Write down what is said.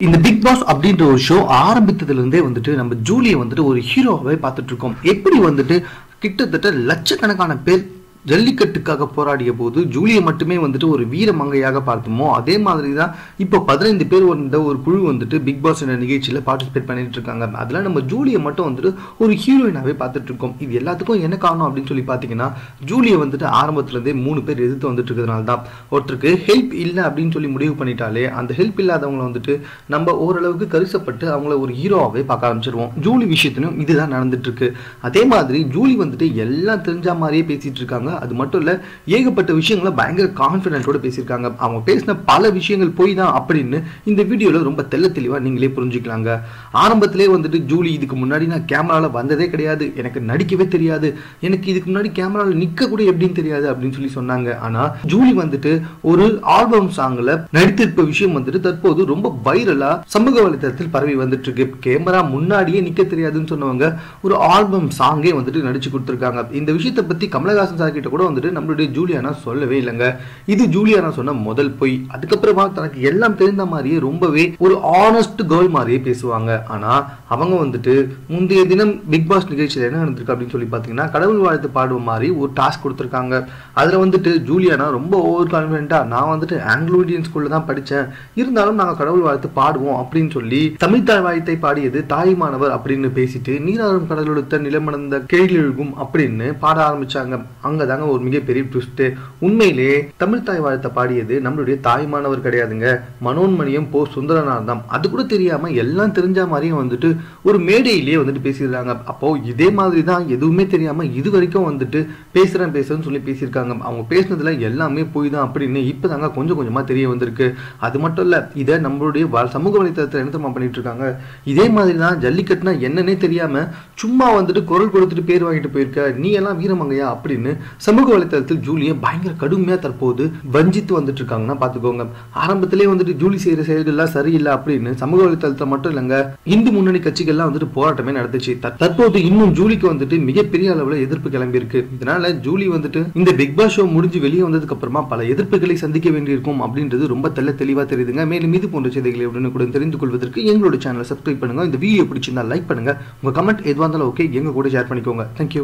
இந்த big pass அப்படின்ற ஒரு ஷோ ஆரம்பித்ததுல இருந்தே வந்துட்டு நம்ம ஜூலியை வந்துட்டு ஒரு ஹீரோவே பார்த்துட்டு இருக்கோம். எப்படி வந்துட்டு கிட்டத்தட்ட லட்சக்கணக்கான பேர் ஜல்லிக்கட்டுக்காக போராடிய போது ஜூலியை மட்டுமே வந்துட்டு ஒரு வீர மங்கையாக பார்த்தோமோ அதே மாதிரி தான் இப்போ பதினைந்து பேர் வந்த ஒரு குழு வந்துட்டு பிக் பாஸ் என்ற நிகழ்ச்சியில் பார்ட்டிசிபேட் பண்ணிட்டு இருக்காங்க. அதில் நம்ம ஜூலியை மட்டும் வந்துட்டு ஒரு ஹீரோயினாகவே பார்த்துட்டு இருக்கோம். இது எல்லாத்துக்கும் என்ன காரணம் அப்படின்னு சொல்லி பார்த்தீங்கன்னா ஜூலியை வந்துட்டு ஆரம்பத்துலேருந்தே மூணு பேர் எதிர்த்து வந்துட்டு இருக்கிறதுனால தான் ஒருத்தருக்கு ஹெல்ப் இல்லை அப்படின்னு சொல்லி முடிவு பண்ணிட்டாலே அந்த ஹெல்ப் இல்லாதவங்களை வந்துட்டு நம்ம ஓரளவுக்கு கருசப்பட்டு அவங்கள ஒரு ஹீரோவாகவே பார்க்க ஆரம்பிச்சிருவோம். ஜூலி விஷயத்திலும் இதுதான் நடந்துட்டு இருக்கு. அதே மாதிரி ஜூலி வந்துட்டு எல்லாம் தெரிஞ்ச மாதிரியே பேசிட்டு இருக்காங்க. அது மட்டும் இல்லை ஏகப்பட்ட விஷயங்களை பயங்கர கான்ஃபிடென்ட்டோட பேசியிருக்காங்க. அவங்க பேசின பல விஷயங்கள் போய் தான் அப்படின்னு இந்த வீடியோவில் ரொம்ப தெல்ல தெளிவா நீங்களே புரிஞ்சுக்கலாங்க. ஆரம்பத்திலே வந்துட்டு ஜூலி இதுக்கு முன்னாடி நான் கேமராவில் வந்ததே கிடையாது. எனக்கு நடிக்கவே தெரியாது. எனக்கு இதுக்கு முன்னாடி கேமராவில் நிக்க கூட எப்படின்னு தெரியாது அப்படின்னு சொல்லி சொன்னாங்க. ஆனா ஜூலி வந்துட்டு ஒரு ஆல்பம் சாங்ல நடித்திருப்ப விஷயம் வந்துட்டு தற்போது ரொம்ப வைரலாக சமூக வலைதளத்தில் பரவி வந்துட்டு இருக்கு கேமரா முன்னாடியே நிக்க தெரியாதுன்னு சொன்னவங்க ஒரு ஆல்பம் சாங்கே வந்துட்டு நடிச்சு கொடுத்துருக்காங்க. இந்த விஷயத்தை பத்தி கமலஹாசன் சார் கிட்ட கூட வந்துட்டு நம்மளுடைய ஜூலியானா சொல்லவே இல்லைங்க. இது ஜூலியானா சொன்ன முதல் பொய். அதுக்கப்புறமா தனக்கு எல்லாம் தெரிந்த மாதிரியே ரொம்பவே ஒரு ஆனஸ்ட் கேர்ள் மாதிரியே பேசுவாங்க. ஆனா அவங்க வந்துட்டு முந்தைய தினம் பிக் பாஸ் நிகழ்ச்சியில் என்ன நடந்திருக்கு அப்படின்னு சொல்லி பார்த்தீங்கன்னா கடவுள் வாழ்த்து பாடுவ மாதிரி ஒரு டாஸ்க் கொடுத்துருக்காங்க. அதில் வந்துட்டு ஜூலியானா ரொம்ப ஓவர் கான்ஃபிடென்ட்டா நான் வந்துட்டு ஆங்கிலோ இந்தியன் ஸ்கூல்ல தான் படித்தேன் இருந்தாலும் நாங்கள் கடவுள் வாழ்த்து பாடுவோம் அப்படின்னு சொல்லி தமிழ் தாய் வாழ்த்தை பாடியது தாய்மானவர் அப்படின்னு பேசிட்டு நீராறும் கடலொடுத்த நிலமணந்த கேள்விழுகும் அப்படின்னு பாட ஆரம்பிச்சாங்க. தாங்க ஒரு மிகப்பெரிய ட்விஸ்ட் உண்மையிலே தமிழ் தாய் வாழ்த்த பாடியது நம்மளுடைய தாய்மானவர் கிடையாதுங்க. மனோன்மணியம் போ சுந்தரனார் தான். அது கூட தெரியாம எல்லாம் தெரிஞ்ச மாதிரியும் வந்துட்டு ஒரு மேடையிலேயே வந்துட்டு பேசிடுறாங்க அப்போ இதே மாதிரி தான் எதுவுமே தெரியாம இது வரைக்கும் வந்துட்டு பேசுறேன் பேசுறேன்னு சொல்லி பேசியிருக்காங்க. அவங்க பேசுனதுல எல்லாமே போய் தான் அப்படின்னு இப்பதாங்க கொஞ்சம் கொஞ்சமா தெரிய வந்திருக்கு. அது மட்டும் இல்ல இதை நம்மளுடைய சமூக வலைத்தளத்தில் என்ன பண்ணிட்டு இருக்காங்க? இதே மாதிரி தான் ஜல்லிக்கட்டுனா என்னன்னே தெரியாம சும்மா வந்துட்டு குரல் கொடுத்துட்டு பேர் வாங்கிட்டு போயிருக்க. நீ எல்லாம் வீரமங்கையா அப்படின்னு சமூக வலைதளத்தில் ஜூலியை பயங்கர கடுமையா தற்போது வஞ்சித்து வந்துட்டு இருக்காங்கன்னா பாத்துக்கோங்க. ஆரம்பத்திலே வந்துட்டு ஜூலி செய்யற செயல்கள்லாம் சரியில்லை அப்படின்னு சமூக வலைத்தளத்துல மட்டும் இல்லைங்க இந்து முன்னணி கட்சிகள்லாம் வந்துட்டு போராட்டமே நடந்துச்சு. தற்போது இன்னும் ஜூலிக்கு வந்துட்டு மிகப்பெரிய அளவுல எதிர்ப்பு கிளம்பி இருக்கு இதனால ஜூலி வந்துட்டு இந்த பிக் பாஸ் ஷோ முடிஞ்சு வெளியே வந்ததுக்கு அப்புறமா பல எதிர்ப்புகளை சந்திக்க வேண்டியிருக்கும் அப்படின்றது ரொம்ப தெல்ல தெளிவா தெரியுதுங்க. மேலும் இது போன்ற செய்திகளை உடனுக்குடன் தெரிந்து கொள்வதற்கு எங்களோட சேனலை சப்ஸ்கிரைப் பண்ணுங்க. இந்த வீடியோ பிடிச்சிருந்தா லைக் பண்ணுங்க. உங்க கமெண்ட் எதுவாக இருந்தாலும் ஓகே எங்க கூட ஷேர் பண்ணிக்கோங்க. தேங்க்யூ